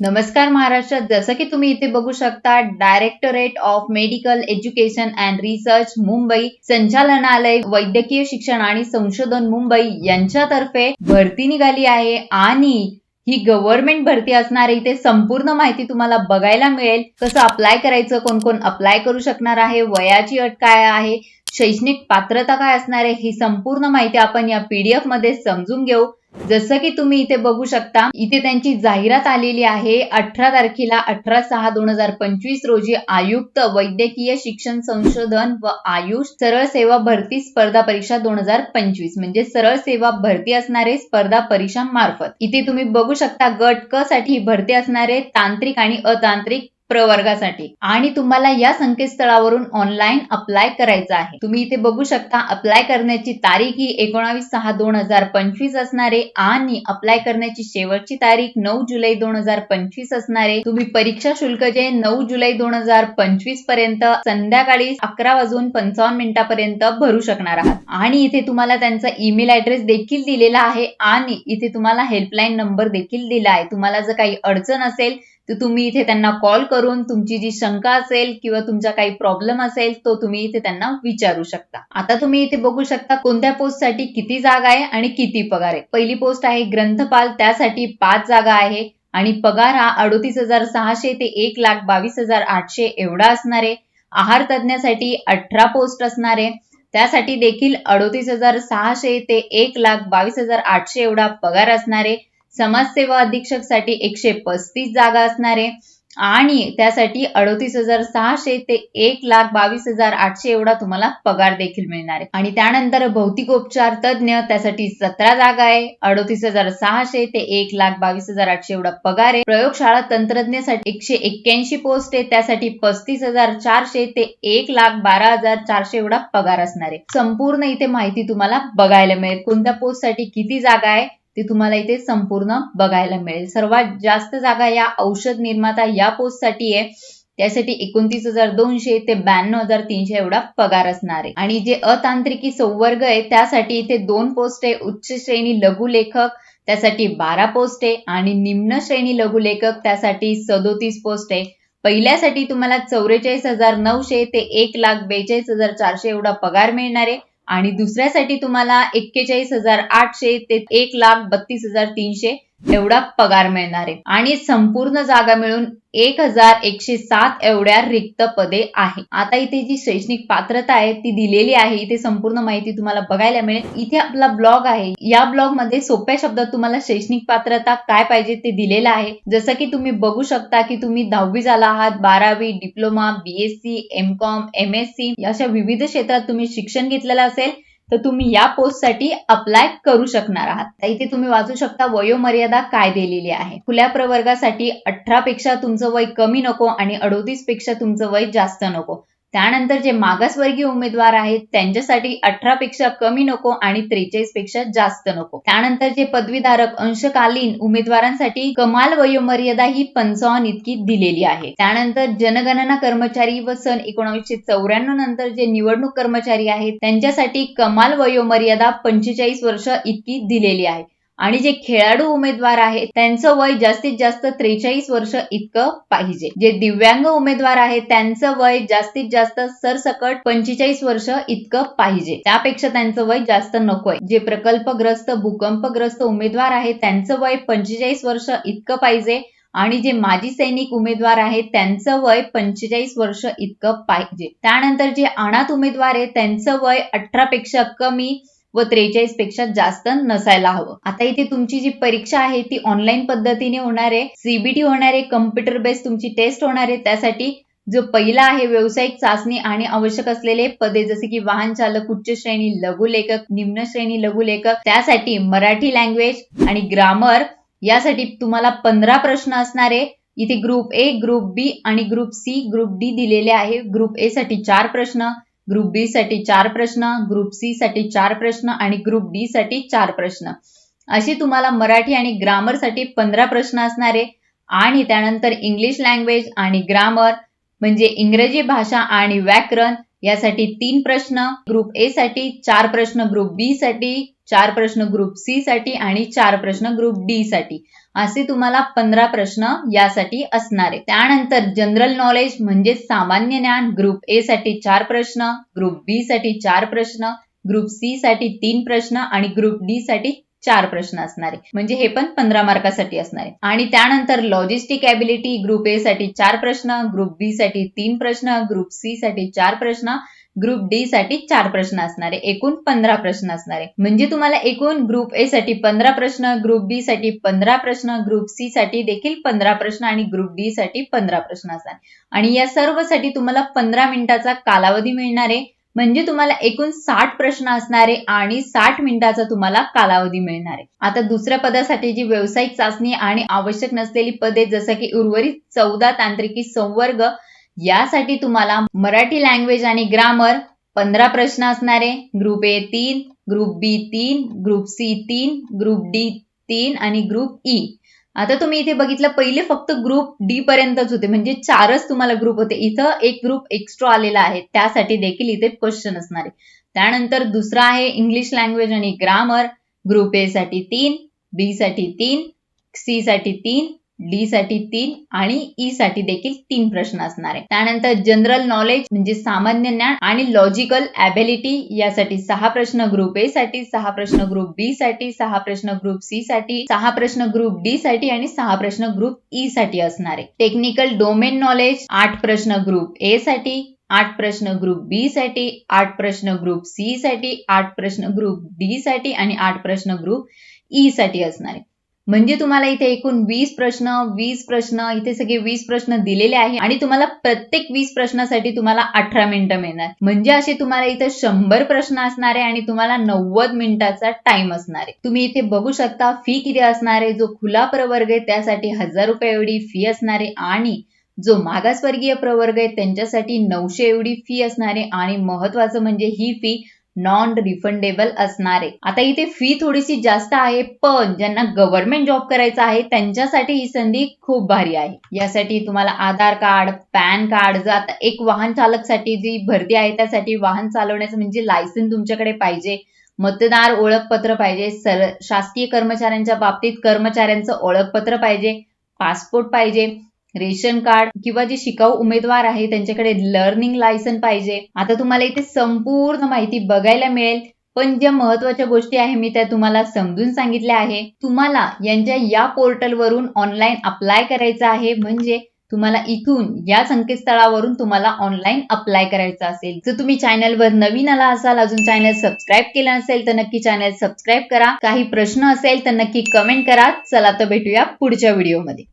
नमस्कार महाराष्ट्र जसं की तुम्ही इथे बघू शकता directorate of medical education and research Mumbai संचालनालय वैद्यकीय शिक्षण आणि संशोधन मुंबई यांच्यातर्फे भरती निघाली आहे आणि ही गव्हर्नमेंट भरती असणार आहे इथे संपूर्ण माहिती तुम्हाला बघायला मिळेल. कसं अप्लाय करायचं कोण कोण अप्लाय करू शकणार आहे वयाची अट काय आहे शैक्षणिक पात्रता काय असणार आहे ही संपूर्ण माहिती आपण या पीडीएफमध्ये समजून घेऊ. जसं की तुम्ही इथे बघू शकता इथे त्यांची जाहिरात आलेली आहे. अठरा तारखेला अठरा सहा दोन हजार पंचवीस रोजी आयुक्त वैद्यकीय शिक्षण संशोधन व आयुष सरळ सेवा भरती स्पर्धा परीक्षा दोन हजार पंचवीस. म्हणजे सरळ सेवा भरती असणारे स्पर्धा परीक्षा मार्फत. इथे तुम्ही बघू शकता गट क साठी भरती असणारे तांत्रिक आणि अतांत्रिक प्रवर्गासाठी. आणि तुम्हाला या संकेतस्थळावरून ऑनलाईन अप्लाय करायचं आहे. तुम्ही इथे बघू शकता अप्लाय करण्याची तारीख ही एकोणावीस सहा दोन हजार पंचवीस असणारे आणि अप्लाय करण्याची शेवटची तारीख नऊ जुलै दोन हजार पंचवीस असणारे. तुम्ही परीक्षा शुल्क जे नऊ जुलै दोन हजार पंचवीसपर्यंत संध्याकाळी अकरा वाजून पंचावन्न मिनिटापर्यंत भरू शकणार आहात. आणि इथे तुम्हाला त्यांचा ईमेल ऍड्रेस देखील दिलेला आहे आणि इथे तुम्हाला हेल्पलाईन नंबर देखील दिला आहे. तुम्हाला जर काही अडचण असेल तर तुम्ही इथे त्यांना कॉल करून तुमची जी शंका असेल किंवा तुमचा काही प्रॉब्लेम असेल तो तुम्ही इथे त्यांना विचारू शकता. आता तुम्ही इथे बघू शकता कोणत्या पोस्टसाठी किती जागा आहे आणि किती पगार आहे. पहिली पोस्ट आहे ग्रंथपाल त्यासाठी पाच जागा आहे आणि पगार हा अडोतीस हजार सहाशे ते एक लाख बावीस हजार आठशे एवढा असणार आहे. आहार तज्ञासाठी अठरा पोस्ट असणार आहे. त्यासाठी देखील अडोतीस हजार सहाशे ते एक लाख बावीस हजार आठशे एवढा पगार असणार आहे. समाजसेवा अधीक्षकसाठी एकशे पस्तीस जागा असणारे आणि त्यासाठी अडोतीस हजार सहाशे ते एक लाख बावीस हजार आठशे एवढा तुम्हाला पगार देखील मिळणार आहे. आणि त्यानंतर भौतिकोपचार तज्ज्ञ त्यासाठी सतरा जागा आहे. अडोतीस हजार सहाशे ते एक लाख बावीस हजार आठशे एवढा पगार आहे. प्रयोगशाळा तंत्रज्ञासाठी एकशे एक्क्याऐंशी पोस्ट आहे. त्यासाठी पस्तीस हजार चारशे ते एक लाख बारा हजार चारशे एवढा पगार असणार आहे. संपूर्ण इथे माहिती तुम्हाला बघायला मिळेल. कोणत्या पोस्टसाठी किती जागा आहे? ती तुम्हाला इथे संपूर्ण बघायला मिळेल. सर्वात जास्त जागा या औषध निर्माता या पोस्टसाठी आहे. त्यासाठी एकोणतीस हजार दोनशे ते ब्याण्णव हजार तीनशे एवढा पगार असणार आहे. आणि जे अतांत्रिकी संवर्ग आहे त्यासाठी इथे दोन पोस्ट आहे. उच्च श्रेणी लघु लेखक त्यासाठी बारा पोस्ट आहे. आणि निम्न श्रेणी लघु लेखक त्यासाठी सदोतीस पोस्ट आहे. पहिल्यासाठी तुम्हाला चौवेचाळीस हजार नऊशे ते एक लाख बेचाळीस हजार चारशे एवढा पगार मिळणार आहे. आणि दुसऱ्यासाठी तुम्हाला एक्केचाळीस हजार आठशे ते एक लाख बत्तीस हजार तीनशे एवढा पगार मिळणार. आहे आणि संपूर्ण जागा मिळून एक हजार एकशे सात एवढ्या रिक्त पदे आहे. आता इथे जी शैक्षणिक पात्रता आहे ती दिलेली आहे इथे संपूर्ण माहिती तुम्हाला बघायला मिळेल. इथे आपला ब्लॉग आहे. या ब्लॉगमध्ये सोप्या शब्दात तुम्हाला शैक्षणिक पात्रता काय पाहिजे ते दिलेलं आहे. जसं की तुम्ही बघू शकता की तुम्ही दहावी झाला आहात बारावी diploma BSc M com M S C अशा विविध क्षेत्रात तुम्ही शिक्षण घेतलेलं असेल तर तुम्ही या पोस्टसाठी अप्लाय करू शकणार आहात. इथे तुम्ही वाचू शकता वयोमर्यादा काय दिलेली आहे. खुल्या प्रवर्गासाठी अठरा पेक्षा तुमचं वय कमी नको आणि अडोतीसपेक्षा तुमचं वय जास्त नको. त्यानंतर जे मागासवर्गीय उमेदवार आहेत त्यांच्यासाठी अठरा पेक्षा कमी नको आणि त्रेचाळीसपेक्षा जास्त नको. त्यानंतर जे पदवीधारक अंशकालीन उमेदवारांसाठी कमाल वयोमर्यादा ही पंचावन्न इतकी दिलेली आहे. त्यानंतर जनगणना कर्मचारी व सन एकोणीसशे चौऱ्याण्णव नंतर जे निवडणूक कर्मचारी आहेत त्यांच्यासाठी कमाल वयोमर्यादा पंचेचाळीस वर्ष इतकी दिलेली आहे. आणि जे खेळाडू उमेदवार आहेत त्यांचं वय जास्तीत जास्त त्रेचाळीस वर्ष इतकं पाहिजे. जे दिव्यांग उमेदवार आहेत त्यांचं वय जास्तीत जास्त सरसकट पंचेचाळीस वर्ष इतकं पाहिजे. त्यापेक्षा त्यांचं वय जास्त नकोय जे प्रकल्पग्रस्त भूकंपग्रस्त उमेदवार आहेत त्यांचं वय पंचेचाळीस वर्ष इतकं पाहिजे आणि जे माजी सैनिक उमेदवार आहेत त्यांचं वय पंचेचाळीस वर्ष इतकं पाहिजे. त्यानंतर जे अनाथ उमेदवार आहेत त्यांचं वय अठरा पेक्षा कमी व त्रेचाळीसपेक्षा जास्त नसायला हवं. आता इथे तुमची जी परीक्षा आहे ती ऑनलाईन पद्धतीने होणार आहे सीबीटी होणार आहे कम्प्युटर बेस्ड तुमची टेस्ट होणार आहे त्यासाठी जो पहिला आहे व्यावसायिक चाचणी आणि आवश्यक असलेले पदे जसे की वाहन चालक उच्च श्रेणी लघु लेखक निम्न श्रेणी लघु लेखक त्यासाठी मराठी लँग्वेज आणि ग्रामर यासाठी तुम्हाला पंधरा प्रश्न असणारे इथे ग्रुप ए ग्रुप बी आणि ग्रुप सी ग्रुप डी दिलेले आहे. ग्रुप ए साठी चार प्रश्न ग्रुप बी साठी चार प्रश्न ग्रुप सी साठी चार प्रश्न आणि ग्रुप डी साठी चार प्रश्न. अशी तुम्हाला मराठी आणि ग्रामरसाठी पंधरा प्रश्न असणारे आणि त्यानंतर इंग्लिश लँग्वेज आणि ग्रामर म्हणजे इंग्रजी भाषा आणि व्याकरण यासाठी तीन प्रश्न ग्रुप ए साठी चार प्रश्न ग्रुप बी साठी चार प्रश्न ग्रुप सी साठी आणि चार प्रश्न ग्रुप डी साठी. असे तुम्हाला पंधरा प्रश्न यासाठी असणार आहे. त्यानंतर जनरल नॉलेज म्हणजे सामान्य ज्ञान ग्रुप ए साठी चार प्रश्न ग्रुप बी साठी चार प्रश्न ग्रुप सी साठी तीन प्रश्न आणि ग्रुप डी साठी चार प्रश्न असणार आहे. म्हणजे हे पण पंधरा मार्कासाठी असणार आहे. आणि त्यानंतर लॉजिस्टिक ॲबिलिटी ग्रुप ए साठी चार प्रश्न ग्रुप बी साठी तीन प्रश्न ग्रुप सी साठी चार प्रश्न ग्रुप डी साठी चार प्रश्न असणारे एकूण पंधरा प्रश्न असणारे. म्हणजे तुम्हाला एकूण ग्रुप ए साठी पंधरा प्रश्न ग्रुप बी साठी पंधरा प्रश्न ग्रुप सी साठी देखील पंधरा प्रश्न आणि ग्रुप डी साठी पंधरा प्रश्न असणार. आणि या सर्वसाठी तुम्हाला पंधरा मिनिटाचा कालावधी मिळणार आहे. म्हणजे तुम्हाला एकूण साठ प्रश्न असणारे आणि साठ मिनिटाचा तुम्हाला कालावधी मिळणार आहे. आता दुसऱ्या पदासाठी जी व्यावसायिक चाचणी आणि आवश्यक नसलेली पदे जसं की उर्वरित चौदा तांत्रिकी संवर्ग यासाठी तुम्हाला मराठी लँग्वेज आणि ग्रामर पंधरा प्रश्न असणारे. ग्रुप ए तीन ग्रुप बी तीन ग्रुप सी तीन ग्रुप डी तीन आणि ग्रुप ई e. आता तुम्ही इथे बघितलं पहिले फक्त ग्रुप डी पर्यंतच होते. म्हणजे चारच तुम्हाला ग्रुप होते. इथं एक ग्रुप एक्स्ट्रा आलेला आहे. त्यासाठी देखील इथे क्वेश्चन असणार. आहे त्यानंतर दुसरा आहे इंग्लिश लँग्वेज आणि ग्रामर ग्रुप ए साठी तीन बी साठी तीन सी साठी तीन डी साठी तीन आणि ई साठी देखील तीन प्रश्न असणार आहे त्यानंतर जनरल नॉलेज म्हणजे सामान्य ज्ञान आणि लॉजिकल ॲबिलिटी यासाठी सहा प्रश्न ग्रुप ए साठी सहा प्रश्न ग्रुप बी साठी सहा प्रश्न ग्रुप सी साठी सहा प्रश्न ग्रुप डी साठी आणि सहा प्रश्न ग्रुप ई साठी असणार आहे टेक्निकल डोमेन नॉलेज आठ प्रश्न ग्रुप ए साठी आठ प्रश्न ग्रुप बी साठी आठ प्रश्न ग्रुप सी साठी आठ प्रश्न ग्रुप डी साठी आणि आठ प्रश्न ग्रुप ई साठी असणार आहे म्हणजे तुम्हाला इथे एकूण वीस प्रश्न वीस प्रश्न इथे सगळे वीस प्रश्न दिलेले आहे आणि तुम्हाला प्रत्येक वीस प्रश्नासाठी तुम्हाला अठरा मिनिटं मिळणार. म्हणजे असे तुम्हाला इथे शंभर प्रश्न असणार आहे आणि तुम्हाला नव्वद मिनिटाचा टाइम असणार आहे. तुम्ही इथे बघू शकता फी किती असणार आहे जो खुला प्रवर्ग आहे त्यासाठी हजार रुपये एवढी फी असणार आहे आणि जो मागासवर्गीय प्रवर्ग आहे त्यांच्यासाठी नऊशे एवढी फी असणार आहे आणि महत्वाचं म्हणजे ही फी नॉन रिफंडेबल असणारे. आता इथे फी थोडीशी जास्त आहे पण ज्यांना गव्हर्नमेंट जॉब करायचा आहे त्यांच्यासाठी ही संधी खूप भारी आहे. यासाठी तुम्हाला आधार कार्ड पॅन कार्ड जर आता एक वाहन चालकसाठी जी भरती आहे त्यासाठी वाहन चालवण्याचं म्हणजे लायसन्स तुमच्याकडे पाहिजे. मतदार ओळखपत्र पाहिजे. सर शासकीय कर्मचाऱ्यांच्या बाबतीत कर्मचाऱ्यांचं ओळखपत्र पाहिजे. पासपोर्ट पाहिजे. रेशन कार्ड किंवा जे शिकाऊ उमेदवार आहे त्यांच्याकडे लर्निंग लायसन पाहिजे. आता तुम्हाला इथे संपूर्ण माहिती बघायला मिळेल. पण ज्या महत्त्वाच्या गोष्टी आहे मी त्या तुम्हाला समजून सांगितल्या आहे. तुम्हाला यांच्या या पोर्टलवरून ऑनलाईन अप्लाय करायचं आहे. म्हणजे तुम्हाला इथून या संकेतस्थळावरून तुम्हाला ऑनलाईन अप्लाय करायचं असेल. जर तुम्ही चॅनलवर नवीन आला असाल अजून चॅनल सबस्क्राईब केलं नसेल तर नक्की चॅनल सबस्क्राईब करा. काही प्रश्न असेल तर नक्की कमेंट करा. चला तर भेटूया पुढच्या व्हिडिओमध्ये